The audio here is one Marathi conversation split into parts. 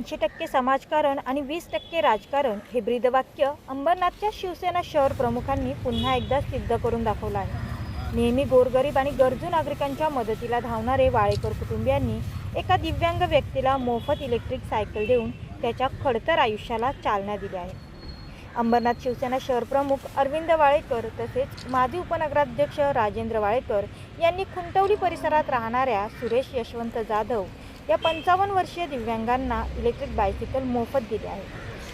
ऐंशी टक्के समाजकारण आणि वीस टक्के राजकारण हे ब्रीदवाक्य अंबरनाथच्या शिवसेना शहर प्रमुखांनी पुन्हा एकदा सिद्ध करून दाखवलं आहे. नेहमी गोरगरीब आणि गरजू नागरिकांच्या मदतीला धावणारे वाळेकर कुटुंबियांनी एका दिव्यांग व्यक्तीला मोफत इलेक्ट्रिक सायकल देऊन त्याच्या खडतर आयुष्याला चालना दिली आहे. अंबरनाथ शिवसेना शहर प्रमुख अरविंद वाळेकर तसेच माजी उपनगराध्यक्ष राजेंद्र वाळेकर यांनी खुंटवली परिसरात राहणाऱ्या सुरेश यशवंत जाधव या पंचावन्न वर्षीय दिव्यांगांना इलेक्ट्रिक बायसिकल मोफत दिले आहे.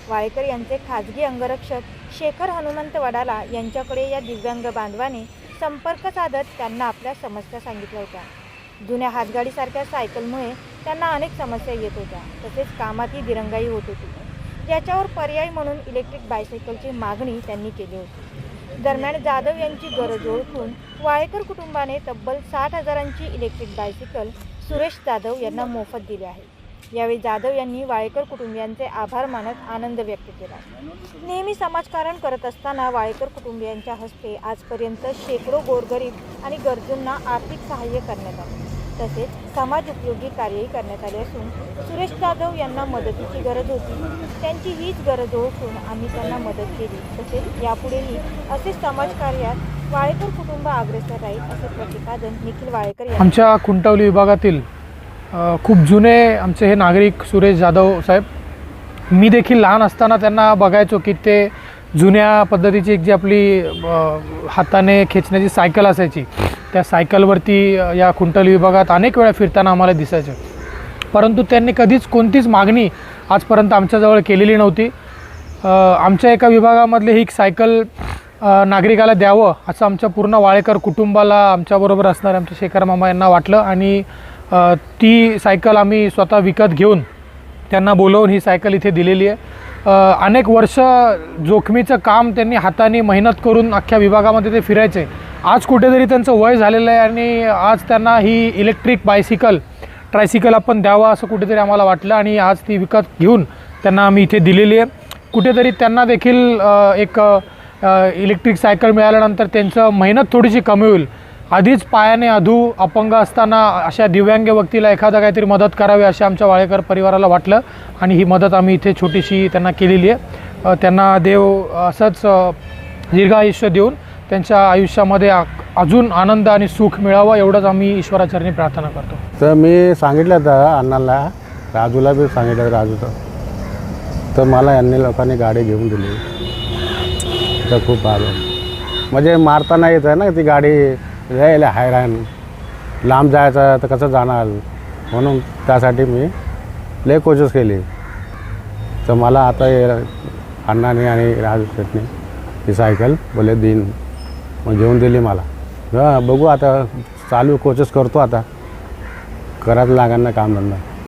वाळेकर यांचे खाजगी अंगरक्षक शेखर हनुमंत वडाला यांच्याकडे या दिव्यांग बांधवाने संपर्क साधत त्यांना आपल्या समस्या सांगितल्या होत्या. जुन्या हातगाडीसारख्या सायकलमुळे त्यांना अनेक समस्या येत होत्या. तसेच कामातही दिरंगाई होत होती. याच्यावर पर्याय म्हणून इलेक्ट्रिक बायसायकलची मागणी त्यांनी केली होती. दरम्यान जाधव यांची गरज ओळखून वाळेकर कुटुंबाने तब्बल साठ हजारांची इलेक्ट्रिक बायसिकल सुरेश जाधव यांना मोफत दिली आहे. यावेळी जाधव यांनी वाळेकर कुटुंबियांचे आभार मानत आनंद व्यक्त केला. नेहमी समाजकारण करत असताना वाळेकर कुटुंबियांच्या हस्ते आजपर्यंत शेकडो गोरगरीब आणि गरजूंना आर्थिक सहाय्य करण्यात आले. तसेच समाज उपयोगी कार्यही करण्यात आले असून सुरेश जाधव यांना मदतीची गरज होती. त्यांची हीच गरज ओळखून आम्ही त्यांना मदत केली. तसेच यापुढेही असे समाजकार्यात वाळेकर कुटुंब अग्रेसर राहील असे प्रतिपादन निखिल वाळेकर आमच्या खुंटवली विभागातील खूप जुने आमचे हे नागरिक सुरेश जाधव साहेब मी देखील लहान असताना त्यांना बघायचो की ते जुन्या पद्धतीची एक जी आपली हाताने खेचण्याची सायकल असायची. त्या सायकलवरती या कुंटल विभागात अनेक वेळा फिरताना आम्हाला दिसायचे. परंतु त्यांनी कधीच कोणतीच मागणी आजपर्यंत आमच्याजवळ केलेली नव्हती. आमच्या एका विभागामधले ही एक सायकल नागरिकाला द्यावं असं आमच्या पूर्ण वाळेकर कुटुंबाला आमच्याबरोबर असणाऱ्या आमच्या शेखर मामा यांना वाटलं आणि ती सायकल आम्ही स्वतः विकत घेऊन त्यांना बोलवून ही सायकल इथे दिलेली आहे. अनेक वर्ष जोखमीचं काम त्यांनी हाताने मेहनत करून अख्ख्या विभागामध्ये ते फिरायचे. आज कुठेतरी त्यांचं वय झालेलं आहे आणि आज त्यांना ही इलेक्ट्रिक बायसिकल ट्रायसिकल आपण द्यावा असं कुठेतरी आम्हाला वाटलं आणि आज ती विकत घेऊन त्यांना आम्ही इथे दिलेली आहे. कुठेतरी त्यांना देखील एक इलेक्ट्रिक सायकल मिळाल्यानंतर त्यांचं मेहनत थोडीशी कमी होईल. आधीच पायाने अधू अपंग असताना अशा दिव्यांग व्यक्तीला एखादा काहीतरी मदत करावी असे आमच्या वाळेकर परिवाराला वाटलं आणि ही मदत आम्ही इथे छोटीशी त्यांना केलेली आहे. त्यांना देव असंच दीर्घायुष्य देऊन त्यांच्या आयुष्यामध्ये अजून आनंद आणि सुख मिळावं एवढंच आम्ही ईश्वराचरणी प्रार्थना करतो. तर मी सांगितलं होतं अण्णाला राजूला बी सांगितलं राजूचं. तर मला यांनी लोकांनी गाडी घेऊन दिली. तर खूप आलो म्हणजे मारताना येत आहे ना ती गाडी यायला हैराण. लांब जायचं तर कसं जाणार? म्हणून त्यासाठी मी लय कोशिश केली. तर मला आता अण्णाने आणि राजू शेटने ही सायकल बोले देईन. मग घेऊन दिली मला. हां बघू आता चालू कोचेस करतो आता. करत लागांना काम धंदा?